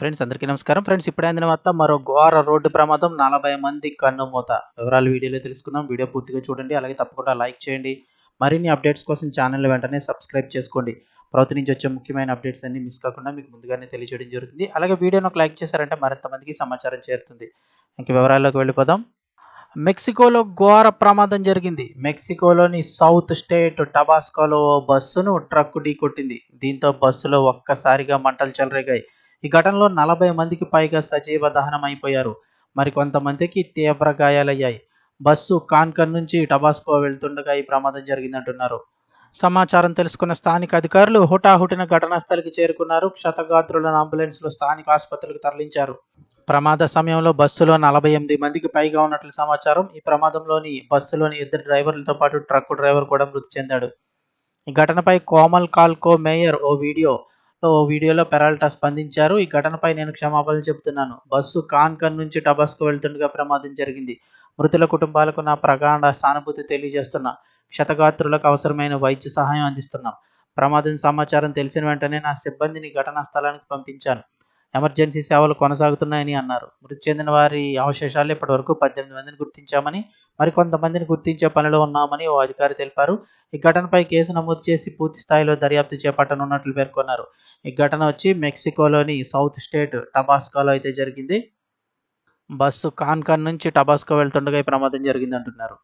Friends అందరికీ నమస్కారం. Friends ఇప్పుడు అందిన వార్త మరో ఘోర రోడ్డు ప్రమాదం. నలభై మంది కన్నుమూత వివరాలు వీడియోలో తెలుసుకుందాం. వీడియో పూర్తిగా చూడండి. అలాగే తప్పకుండా లైక్ చేయండి. మరిన్ని అప్డేట్స్ కోసం ఛానల్ వెంటనే సబ్స్క్రైబ్ చేసుకోండి. ప్రభుత్వం నుంచి వచ్చే ముఖ్యమైన అప్డేట్స్ అన్ని మిస్ కాకుండా మీకు ముందుగానే తెలియజేయడం జరుగుతుంది. అలాగే వీడియోను ఒక లైక్ చేశారంటే మరింత మందికి సమాచారం చేరుతుంది. ఇంక వివరాల్లోకి వెళ్ళిపోదాం. మెక్సికోలో ఘోర ప్రమాదం జరిగింది. మెక్సికోలోని సౌత్ స్టేట్ టబాస్కోలో బస్సును ట్రక్ ఢీకొట్టింది. దీంతో బస్సులో ఒక్కసారిగా మంటలు చెలరేగాయి. ఈ ఘటనలో నలభై మందికి పైగా సజీవ దహనం అయిపోయారు. మరికొంతమందికి తీవ్ర గాయాలయ్యాయి. బస్సు కాన్కన్ నుంచి టబాస్కో వెళ్తుండగా ఈ ప్రమాదం జరిగిందంటున్నారు. సమాచారం తెలుసుకున్న స్థానిక అధికారులు హుటాహుటిన ఘటనా స్థలికి చేరుకున్నారు. క్షతగాత్రులను అంబులెన్స్లో స్థానిక ఆసుపత్రికి తరలించారు. ప్రమాద సమయంలో బస్సులో నలభై ఎనిమిది మందికి పైగా ఉన్నట్లు సమాచారం. ఈ ప్రమాదంలోని బస్సులోని ఇద్దరు డ్రైవర్లతో పాటు ట్రక్ డ్రైవర్ కూడా మృతి చెందాడు. ఈ ఘటనపై కోమల్ కాల్కో మేయర్ ఓ వీడియో ఓ వీడియోలో పెరాల్టా స్పందించారు. ఈ ఘటనపై నేను క్షమాపణలు చెబుతున్నాను. బస్సు కాన్కన్ నుంచి టబాస్కు వెళ్తుండగా ప్రమాదం జరిగింది. మృతుల కుటుంబాలకు నా ప్రగాఢ సానుభూతి తెలియజేస్తున్నా. క్షతగాత్రులకు అవసరమైన వైద్య సహాయం అందిస్తున్నాం. ప్రమాదం సమాచారం తెలిసిన వెంటనే నా సిబ్బందిని ఘటనా స్థలానికి పంపించాను. ఎమర్జెన్సీ సేవలు కొనసాగుతున్నాయని అన్నారు. మృతి చెందిన వారి అవశేషాలు ఇప్పటివరకు పద్దెనిమిది మందిని గుర్తించామని మరికొంతమందిని గుర్తించే పనిలో ఉన్నామని ఓ అధికారి తెలిపారు. ఈ ఘటనపై కేసు నమోదు చేసి పూర్తి స్థాయిలో దర్యాప్తు చేపట్టనున్నట్లు పేర్కొన్నారు. ఈ ఘటన వచ్చి మెక్సికోలోని సౌత్ స్టేట్ టబాస్కోలో అయితే జరిగింది. బస్సు కాన్కన్ నుంచి టబాస్కో వెళ్తుండగా ఈ ప్రమాదం జరిగింది అంటున్నారు